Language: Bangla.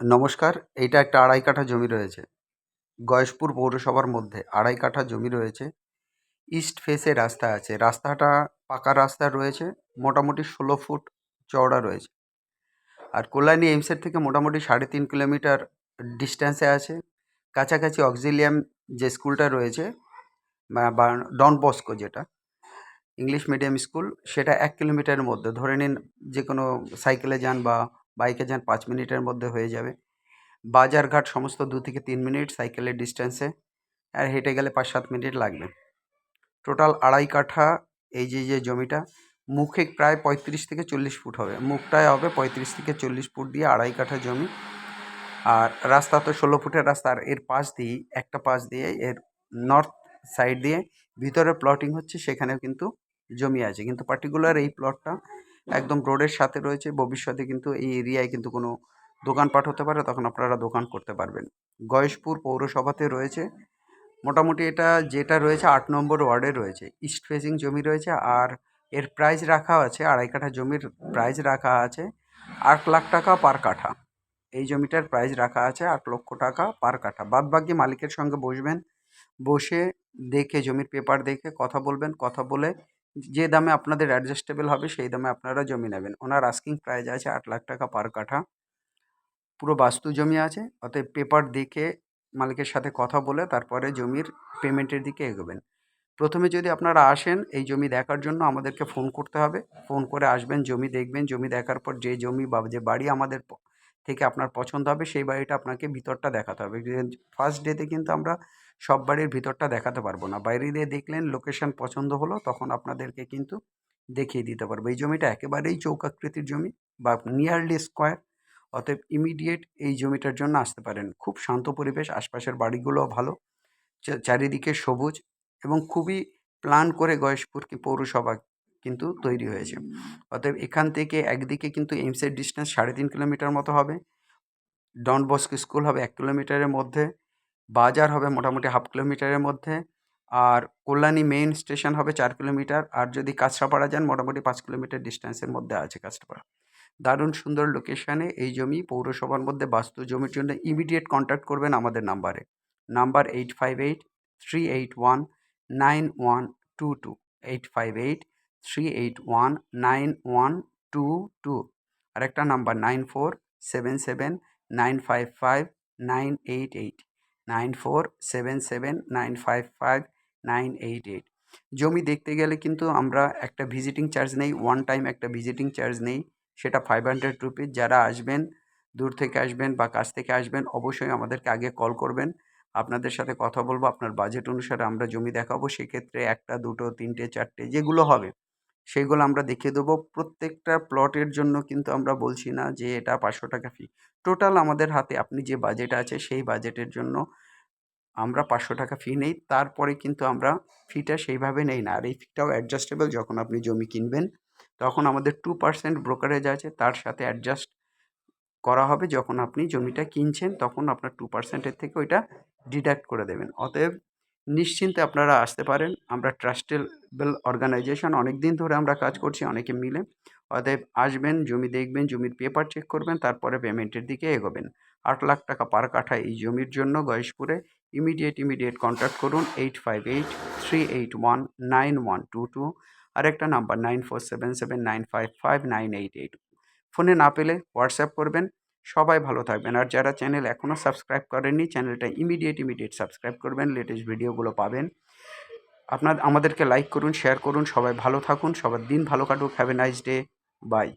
নমস্কার, এইটা একটা আড়াই কাঠা জমি রয়েছে। গয়েশপুর পৌরসভার মধ্যে আড়াই কাঠা জমি রয়েছে। ইস্ট ফেসে রাস্তা আছে। রাস্তাটা পাকা রাস্তা রয়েছে, মোটামুটি ষোলো ফুট চওড়া রয়েছে। আর কল্যাণী এইমসের থেকে মোটামুটি সাড়ে তিন কিলোমিটার ডিস্ট্যান্সে আছে। কাছাকাছি অক্সিলিয়াম যে স্কুলটা রয়েছে, বা ডন বস্কো যেটা, ইংলিশ মিডিয়াম স্কুল, সেটা এক কিলোমিটারের মধ্যে। ধরে নিন যে কোনো সাইকেলে যান বা বাইকে যান পাঁচ মিনিটের মধ্যে হয়ে যাবে। বাজারঘাট সমস্ত দু থেকে তিন মিনিট সাইকেলের ডিস্টেন্সে আর হেঁটে গেলে পাঁচ সাত মিনিট লাগবে। টোটাল আড়াই কাঠা এই যে যে জমিটা, মুখে প্রায় পঁয়ত্রিশ থেকে চল্লিশ ফুট হবে। মুখটায় হবে পঁয়ত্রিশ থেকে চল্লিশ ফুট দিয়ে আড়াই কাঠা জমি। আর রাস্তা তো ষোলো ফুটের রাস্তা, আর এর পাশ দিয়েই, একটা পাশ দিয়ে এর নর্থ সাইড দিয়ে ভিতরে প্লটিং হচ্ছে, সেখানেও কিন্তু জমি আছে। কিন্তু পার্টিকুলার এই প্লটটা একদম রোডের সাথে রয়েছে। ভবিষ্যতে কিন্তু এই এরিয়ায় কিন্তু কোনো দোকানপাট হতে পারে, তখন আপনারা দোকান করতে পারবেন। গয়েশপুর পৌরসভাতে রয়েছে। মোটামুটি এটা যেটা রয়েছে আট নম্বর ওয়ার্ডে রয়েছে। ইস্ট ফেসিং জমি রয়েছে আর এর প্রাইস রাখা আছে, আড়াই কাঠা জমির প্রাইস রাখা আছে, আট লাখ টাকা পার কাঠা। এই জমিটার প্রাইস রাখা আছে আট লক্ষ টাকা পার কাঠা। বাদ বাকি মালিকের সঙ্গে বসবেন, বসে দেখে, জমির পেপার দেখে কথা বলবেন, কথা বলে যে দামে আপনাদের অ্যাডজাস্টেবল হবে, সেই দামে আপনারা জমি নেবেন। ওনার আস্কিং প্রাইস আছে আট লাখ টাকা পার কাঠা। পুরো বাস্তু জমি আছে, অতএব পেপার দেখে মালিকের সাথে কথা বলে তারপরে জমির পেমেন্টের দিকে এগোবেন। প্রথমে যদি আপনারা আসেন এই জমি দেখার জন্য আমাদেরকে ফোন করতে হবে। ফোন করে আসবেন, জমি দেখবেন, জমি দেখার পর যে জমি বা যে বাড়ি আমাদের থেকে আপনার পছন্দ হবে, সেই বাড়িটা আপনাকে ভিতরটা দেখাতে হবে। ফার্স্ট ডেতে কিন্তু আমরা সব বাড়ির ভিতরটা দেখাতে পারব না। বাইরে দিয়ে দেখলেন লোকেশন পছন্দ হলো, তখন আপনাদেরকে কিন্তু দেখিয়ে দিতে পারব। এই জমিটা একেবারেই চৌকাকৃতির জমি বা নিয়ারলি স্কোয়ার অতএব ইমিডিয়েট এই জমিটার জন্য আসতে পারেন। খুব শান্ত পরিবেশ, আশপাশের বাড়িগুলোও ভালো চারিদিকে সবুজ এবং খুবই প্ল্যান করে গয়েশপুর কি পৌরসভা কিন্তু তৈরি হয়েছে। অতএব এখান থেকে একদিকে কিন্তু এইমসের ডিস্টেন্স সাড়ে তিন কিলোমিটার মতো হবে। ডন বস্ক স্কুল হবে এক কিলোমিটারের মধ্যে। বাজার হবে মোটামুটি হাফ কিলোমিটারের মধ্যে। আর কল্যাণী মেইন স্টেশন হবে চার কিলোমিটার। আর যদি কাঁচরাপাড়া যান, মোটামুটি পাঁচ কিলোমিটার ডিস্টেন্সের মধ্যে আছে কাঁচরাপাড়া। দারুণ সুন্দর লোকেশানে এই জমি পৌরসভার মধ্যে বাস্তু জমির জন্য ইমিডিয়েট কন্ট্যাক্ট করবেন আমাদের নাম্বারে number eight five eight three eight one nine one two two eight five eight three eight one nine one two two আরেকটা number nine four seven seven nine five five nine eight eight nine four seven seven nine five five nine eight eight জমি দেখতে গেলে কিন্তু আমরা একটা ভিজিটিং চার্জ নেই ওয়ান টাইম একটা ভিজিটিং চার্জ নেই, সেটা ফাইভ হান্ড্রেড রুপিস যারা আসবেন, দূর থেকে আসবেন বা কাছ থেকে আসবেন, অবশ্যই আমাদেরকে আগে কল করবেন। আপনাদের সাথে কথা বলব, আপনার বাজেট অনুসারে আমরা জমি দেখাবো, সেক্ষেত্রে একটা, দুটো, তিনটে, চারটে, যেগুলো হবে। সেগুলো আমরা দেখিয়ে দেবো। প্রত্যেকটা প্লটের জন্য কিন্তু আমরা বলছি না যে এটা পাঁচশো টাকা ফি টোটাল আমাদের হাতে আপনি যে বাজেট আছে সেই বাজেটের জন্য আমরা পাঁচশো টাকা ফি নেই। তারপরে কিন্তু আমরা ফিটা সেইভাবে নেই না। আর এই ফিটাও অ্যাডজাস্টেবল যখন আপনি জমি কিনবেন, তখন আমাদের টু পার্সেন্ট ব্রোকারেজ আছে। তার সাথে অ্যাডজাস্ট করা হবে। যখন আপনি জমিটা কিনছেন, তখন আপনার টু পার্সেন্টের থেকে ওইটা ডিডাক্ট করে দেবেন। অতএব নিশ্চিন্তে আপনারা আসতে পারেন। আমরা ট্রাস্টেবল অর্গানাইজেশন অনেক দিন ধরে আমরা কাজ করছি, অনেকে মিলে। অতএব আসবেন, জমি দেখবেন, জমির পেপার চেক করবেন, তারপরে পেমেন্টের দিকে এগোবেন। আট লাখ টাকা পার কাঠা এই জমির জন্য গয়েশপুরে। ইমিডিয়েট ইমিডিয়েট কন্ট্যাক্ট করুন eight five eight three eight one nine one two two. আরেকটা number nine four seven seven nine five five nine eight eight. ফোনে না পেলে হোয়াটসঅ্যাপ করবেন। সবাই ভালো থাকবেন। আর যারা চ্যানেল এখনও সাবস্ক্রাইব করেননি চ্যানেলটা ইমিডিয়েট ইমিডিয়েট সাবস্ক্রাইব করবেন লেটেস্ট ভিডিওগুলো পাবেন। আপনার, আমাদেরকে লাইক করুন শেয়ার করুন, সবাই ভালো থাকুন, সবার দিন ভালো কাটুক। Have a nice day bye